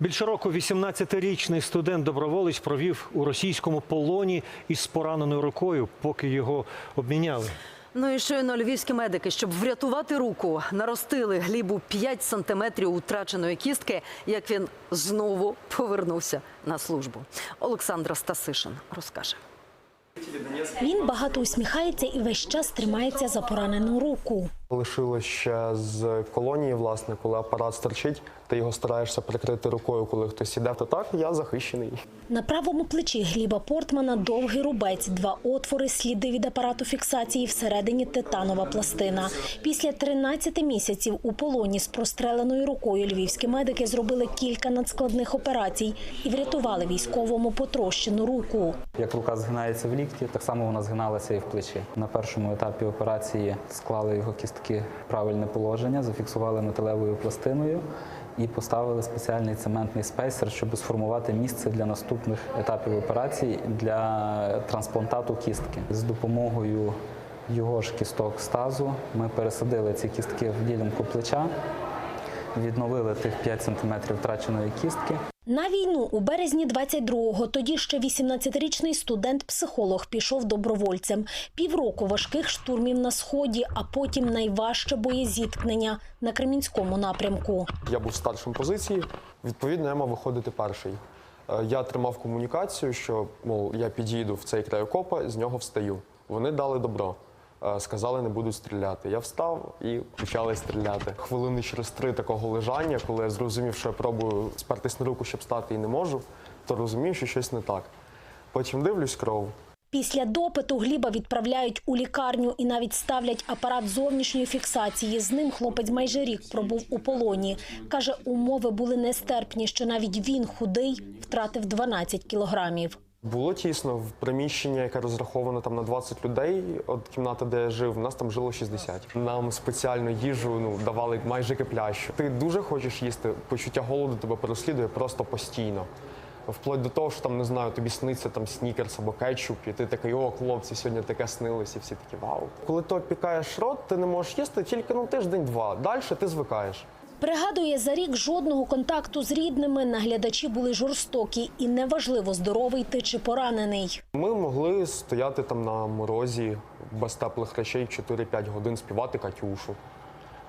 Більше року 18-річний студент-доброволець провів у російському полоні із пораненою рукою, поки його обміняли. Ну і щойно львівські медики, щоб врятувати руку, наростили глібу 5 сантиметрів утраченої кістки, як він знову повернувся на службу. Олександра Стасишин розкаже. Він багато усміхається і весь час тримається за поранену руку. Лишилось ще з колонії, власне, коли апарат стерчить, ти його стараєшся прикрити рукою, коли хтось іде, то так я захищений. На правому плечі Гліба Портмана довгий рубець, два отвори, сліди від апарату фіксації, всередині титанова пластина. Після 13 місяців у полоні з простреленою рукою львівські медики зробили кілька надскладних операцій і врятували військовому потрощену руку. Як рука згинається в лікті, так само вона згиналася і в плечі. На першому етапі операції склали його кістки в правильне положення, зафіксували металевою пластиною і поставили спеціальний цементний спейсер, щоб сформувати місце для наступних етапів операції для трансплантату кістки. З допомогою його ж кісток стазу ми пересадили ці кістки в ділянку плеча, відновили тих 5 см втраченої кістки. На війну у березні 22-го тоді ще 18-річний студент-психолог пішов добровольцем. Півроку важких штурмів на сході, а потім найважче боєзіткнення на Кремінському напрямку. Я був старшим позиції, відповідно, я мав виходити перший. Е, Я тримав комунікацію, що мов я підійду в цей край окопа, з нього встаю. Вони дали добро. Е, Сказали, не будуть стріляти. Я встав і почали стріляти. Хвилини через три такого лежання, коли я зрозумів, що я пробую спертись на руку, щоб стати і не можу, то розумів, що щось не так. Потім дивлюсь кров. Після допиту Гліба відправляють у лікарню і навіть ставлять апарат зовнішньої фіксації. З ним хлопець майже рік пробув у полоні. Каже, умови були нестерпні, що навіть він худий втратив 12 кілограмів. Було тісно в приміщенні, яке розраховано там на 20 людей. От кімната, де я жив, у нас там жило 60. Нам спеціальну їжу ну давали майже киплящу. Ти дуже хочеш їсти, почуття голоду тебе переслідує просто постійно. Вплоть до того, що там не знаю, тобі сниться там снікерс або кетчуп, і ти такий, о, хлопці, сьогодні таке снилось, і всі такі вау. Коли ти опікаєш рот, ти не можеш їсти тільки ну тиждень-два. Далі ти звикаєш. Пригадує, за рік жодного контакту з рідними наглядачі були жорстокі і неважливо, здоровий ти чи поранений. Ми могли стояти там на морозі без теплих речей 4-5 годин співати Катюшу.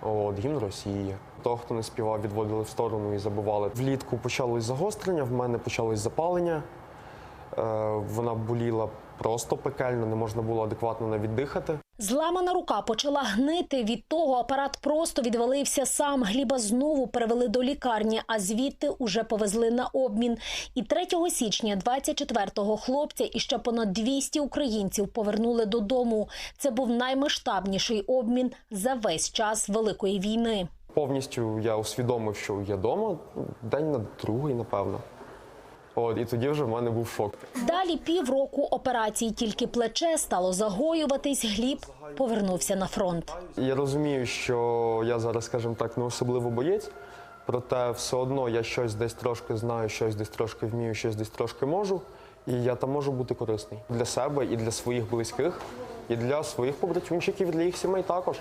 От, гімн Росії. Того, хто не співав, відводили в сторону і забували. Влітку почалось загострення, в мене почалось запалення. Е, вона боліла просто пекельно, не можна було адекватно навіть дихати. Зламана рука почала гнити. Від того апарат просто відвалився сам. Гліба знову перевели до лікарні, а звідти уже повезли на обмін. І 3 січня 24-го хлопця і ще понад 200 українців повернули додому. Це був наймасштабніший обмін за весь час Великої війни. Повністю я усвідомив, що я вдома день на другий, напевно. От, і тоді вже в мене був шок. Далі півроку операцій, тільки плече стало загоюватись. Гліб повернувся на фронт. Я розумію, що я зараз, скажімо так, не особливо боєць, проте все одно я щось десь трошки знаю, щось десь трошки вмію, щось десь трошки можу. І я там можу бути корисний для себе і для своїх близьких, і для своїх побратимчиків, і для їх сімей також.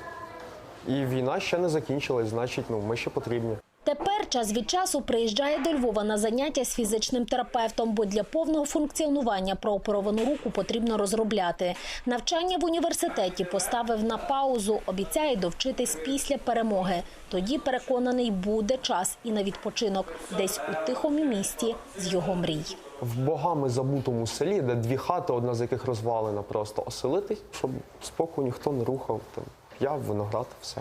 І війна ще не закінчилась, значить, ну ми ще потрібні. Тепер час від часу приїжджає до Львова на заняття з фізичним терапевтом, бо для повного функціонування прооперовану руку потрібно розробляти. Навчання в університеті поставив на паузу, обіцяє довчитись після перемоги. Тоді переконаний буде час і на відпочинок десь у тихому місті з його мрій. В богами забутому селі, де дві хати, одна з яких розвалена, просто оселитись, щоб споку ніхто не рухав. Там я, виноград, все.